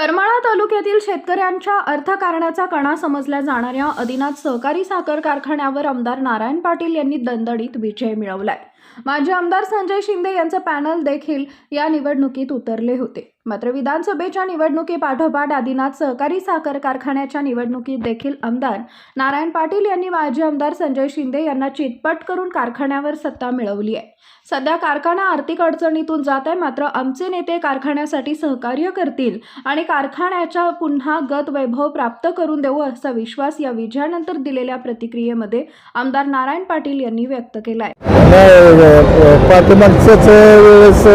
करमाळा तालुक्यातील शेतकऱ्यांच्या अर्थकारणाचा कणा समजल्या जाणाऱ्या आदिनाथ सहकारी साखर कारखान्यावर आमदार नारायण पाटील यांनी दणदणीत विजय मिळवलाय. माजी आमदार संजय शिंदे यांचं पॅनल देखील या निवडणुकीत उतरले होते. मात्र विधानसभेच्या निवडणुकीपाठोपाठ आदिनाथ सहकारी साखर कारखान्याच्या निवडणुकीत देखील आमदार नारायण पाटील यांनी माजी आमदार संजय शिंदे यांना चितपट करून कारखान्यावर सत्ता मिळवली आहे. सध्या कारखाना आर्थिक अडचणीतून जात आहे मात्र आमचे नेते कारखान्यासाठी सहकार्य करतील आणि कारखान्याच्या पुन्हा गत वैभव प्राप्त करून देऊ असा विश्वास या विजयानंतर दिलेल्या प्रतिक्रियेमध्ये आमदार नारायण पाटील यांनी व्यक्त केला आहे नाही पाठीमागच्याच वेळेस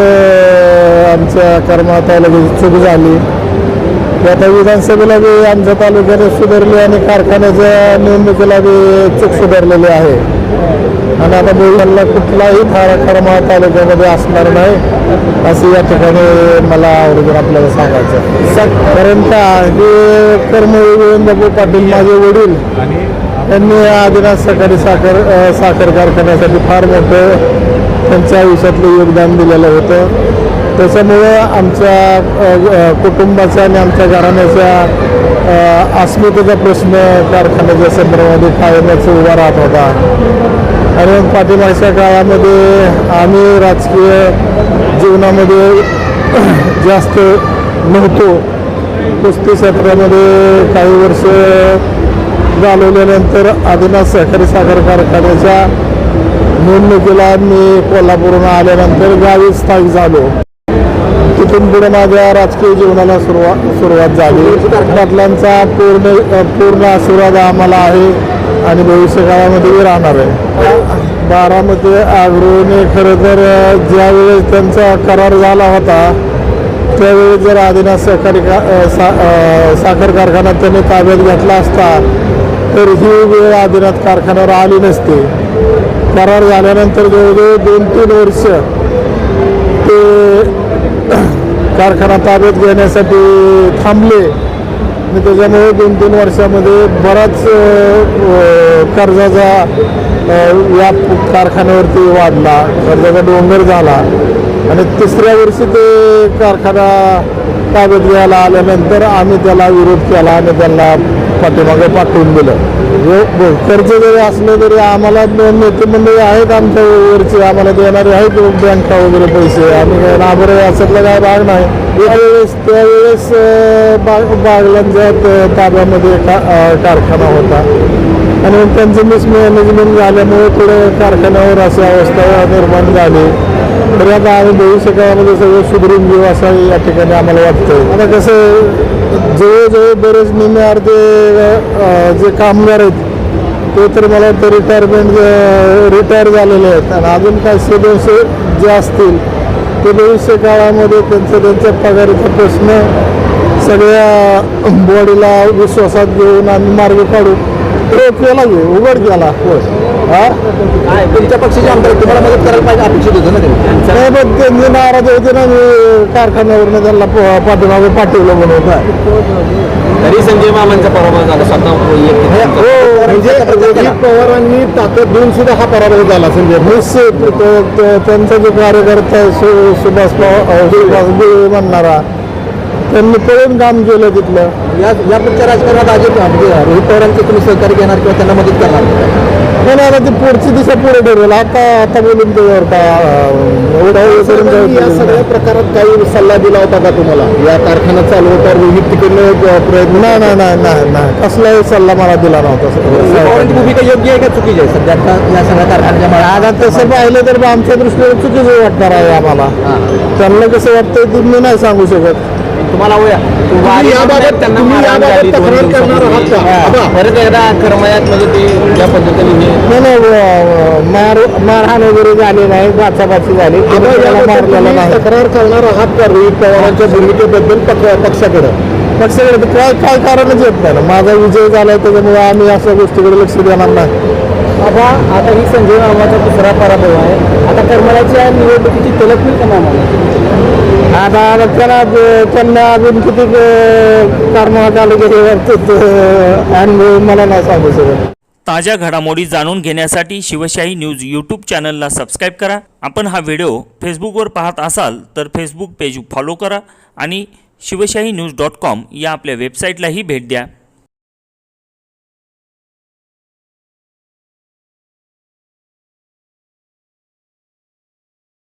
आमच्या कर्मा तालुक्याची चूक झाली की आता विधानसभेला बी आमच्या तालुक्यात सुधारली आणि कारखान्याच्या निवडणुकीला बी चूक सुधारलेली आहे. आणि आता बोलला कुठलाही थारा कर्मा तालुक्यामध्ये असणार नाही असं या ठिकाणी मला आवडून आपल्याला सांगायचं कारण का हे कर्मवीर गोविंदबाबू पाटील माझे वडील. त्यांनी आदिनाथ सकाळी साखर साखर कारखान्यासाठी फार मोठं त्यांच्या आयुष्यातलं योगदान दिलेलं होतं. त्याच्यामुळं आमच्या कुटुंबाचा आणि आमच्या घराण्याच्या अस्मितेचा प्रश्न कारखान्याच्या संदर्भामध्ये कायमच उभा राहत होता. आणि मग पाठीमागच्या काळामध्ये आम्ही राजकीय जीवनामध्ये जास्त नव्हतो. कुस्ती क्षेत्रामध्ये काही वर्ष घालवल्यानंतर आदिनाथ सहकारी साखर कारखान्याच्या निवडणुकीला मी कोल्हापूरहून आल्यानंतर गावी स्थायिक झालो. तिथून पुढे माझ्या राजकीय जीवनाला सुरुवात सुरुवात झाली. वडिलांचा पूर्ण पूर्ण आशीर्वाद आम्हाला आहे आणि भविष्यकाळामध्येही राहणार आहे. बारामती आग्रोने खरं तर ज्यावेळेस त्यांचा करार झाला होता त्यावेळी जर आदिनाथ सहकारी का सा साखर कारखाना त्यांनी ताब्यात घेतला असता तर ही वेळ आदिनाथ कारखान्यावर आली नसते. करार झाल्यानंतर जवळजवळ दोन तीन वर्ष ते कारखाना ताब्यात घेण्यासाठी थांबले. आणि त्याच्यामुळे दोन तीन वर्षामध्ये बराच कर्जाचा या कारखान्यावरती वाढला. कर्जाचा डोंगर झाला. आणि तिसऱ्या वर्षी ते कारखाना ताब्यात घ्यायला आल्यानंतर आम्ही त्याला विरोध केला आणि त्यांना पाठीमागे पाठवून दिलं. जो कर्ज जरी असलं तरी आम्हाला दोन नेते मंडळी आहेत आमच्या वरचे. आम्हाला देणारे आहेत बँका वगैरे पैसे. आम्ही काय नाबर याच्यातला काय भाग नाही. त्यावेळेस त्यावेळेस अं, बागलांच्या ताब्यामध्ये का कारखाना होता. आणि त्यांचं मिसमॅनेजमेंट झाल्यामुळे थोडं कारखान्यावर अशी अवस्था निर्माण झाली. तरी आता आम्ही भविष्यकाळामध्ये सगळं सुधरून घेऊ असं या ठिकाणी आम्हाला वाटतं आता कसं जवळजवळ बरेच निम्मे अर्धे जे कामगार आहेत ते तर मला वाटतं रिटायरमेंट रिटायर झालेले आहेत. आणि अजून काय सदस्य जे असतील ते भविष्य काळामध्ये त्यांचं त्यांच्या पगारीचा प्रश्न सगळ्या बॉडीला विश्वासात घेऊन आम्ही मार्ग काढू. तो केला उघड केला हा काय तुमच्या पक्षाचे आमदार तुम्हाला मदत करायला पाहिजे अपेक्षित होतं ना ते नाही पण त्यांनी नाराज होते ना मी कारखान्यावरनं त्यांना पाठीमागे पाठवलं म्हणून तरी संजय मामांचा पराभव झाला स्वतः. हो म्हणजे अजित पवारांनी ताकद देऊन सुद्धा हा पराभव झाला म्हणजे निश्चित त्यांचा जो कार्यकर्ता सुभाष पवार सुभाष म्हणणारा त्यांनी पळून काम केलं तिथलं. या या पुढच्या राजकारणात अजित म्हणजे रोहित पवारांचे तुम्ही सहकार्य घेणार किंवा त्यांना मदत करणार? पण आता ती पुढची दिशा पुढे ठरवेल आता आता बोलून एवढं हे करून काय या सगळ्या नाही. प्रकारात काही सल्ला दिला होता का तुम्हाला? या कारखाना चालवताना रोहित तिकडनं प्रयत्न नाही नाही नाही नाही नाही. कसलाही सल्ला मला दिला नव्हता. पवारांची भूमिका योग्य आहे का चुकीची आहे? सध्या आता या सगळ्या कारखान्याच्या मागे? आता तसं पाहिलं तर आमच्या दृष्टीने चुकीचं वाटणार आहे आम्हाला. त्यांना कसं वाटतंय ते मी नाही सांगू शकत. तुम्हाला याबाबत- तुम्ही तक्रार करणार आहात का? परत एकदा करमयात म्हणजे ते ज्या पद्धतीने नाही नाही व- मार मारहाण वगैरे झाली नाही बाचाबाची झाली. तक्रार करणार आहात का? रोहित पवारांच्या भूमिकेबद्दल पक्ष- पक्षाकडे? पक्षाकडे काय काय कारणच येत नाही माझा विजय झालाय त्याच्यामुळे आम्ही अशा गोष्टीकडे लक्ष देणार नाही. आता आता ही संजय मामाचा दुसरा पराभव आहे. आता करमळाच्या निवडणुकीची तलप होईल का मामाला? आता आता त्याला ब- त्यांना अजून किती कारण तालुक्याचे अनुभव मला नाही सांगू शकत. ताज्या घडामोडी जाणून घेण्यासाठी शिवशाही न्यूज यूट्यूब चॅनलला सबस्क्राईब करा. आपण हा व्हिडिओ फेसबुकवर पाहत असाल तर फेसबुक पेज फॉलो करा आणि शिवशाही न्यूज डॉट कॉम या आपल्या वेबसाईटलाही भेट द्या.